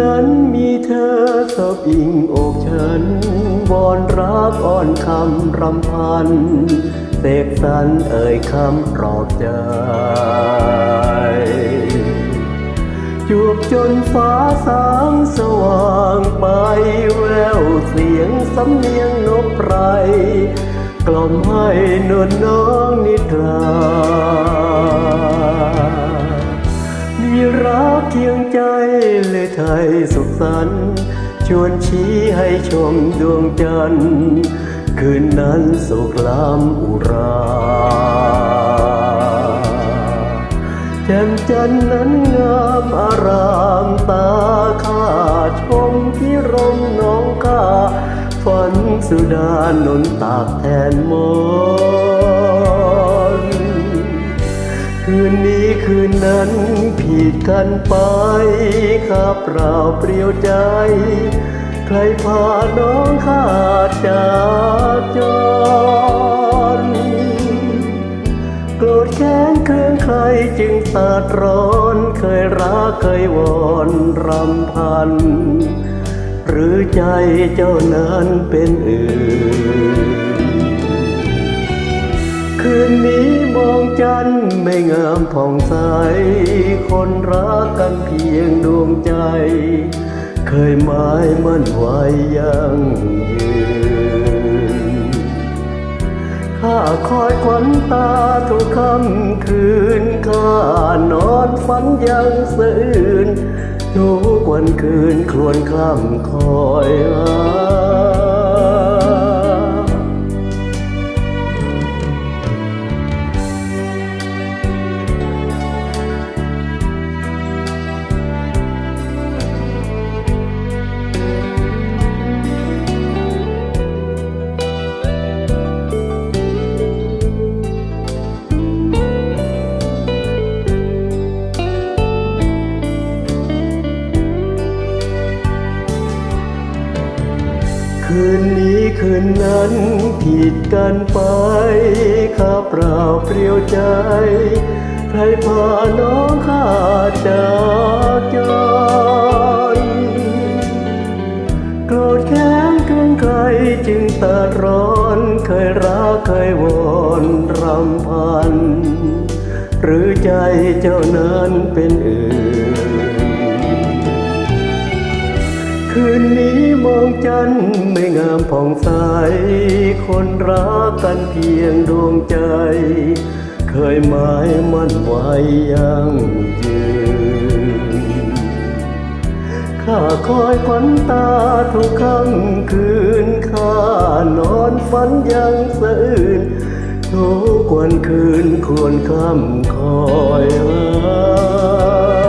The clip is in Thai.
นั้นมีเธอสบอิงอกฉันวอนรักอ่อนคำรำพันเสกสรรเอ่ยคำปลอบใจจูบจนฟ้าสางสว่างไปแววเสียงสำเนียงนกไพรกล่อมให้นวลน้องนิทรามีรัก เคียงใจเลยไทยสุขสันต์ชวนชี้ให้ชมดวงจันทร์คืนนั้นสุขลำอุราแจ่มจันทร์นั้นงามอารามตาข้าชมพิรมน้องข้าฝันสุดานนตากแทนมน คืนนี้คืนนั้นผิดกันไปข้าเปล่าเปลี่ยวใจ ใครพาน้องข้าจากจรโกรธแค้นเครื่องใครจึงสาดร้อนเคยรักเคยวอนรำพัน หรือใจเจ้านั้นเป็นอื่น คืนนี้มองจันทร์ไม่งามผ่องใส คนรักกันเพียงดวงใจ เคยหมายมั่นไว้ยังยืนข้าคอยขวัญตาทุกค่ำคืนข้านอนฝันยังสื่นทุกวันคืนครวนคล่ำคอย คืนนี้คืนนั้นผิดกันไปข้าเปล่าเปลี่ยวใจ ใครพาน้องข้าจากจโกรธแค้นเคืองใครจึงตาร้อนเคยรักเคยวอนรำพัน หรือใจเจ้านั้นเป็นอื่น คืนนี้มองจันทร์ไม่งามผ่องใส คนรักกันเพียงดวงใจ เคยหมายมั่นไว้ยังยืนข้าคอยขวัญตาทุกค่ำคืนข้านอนฝันยังสะอื่นทุกวันคืนควรคำคอยหา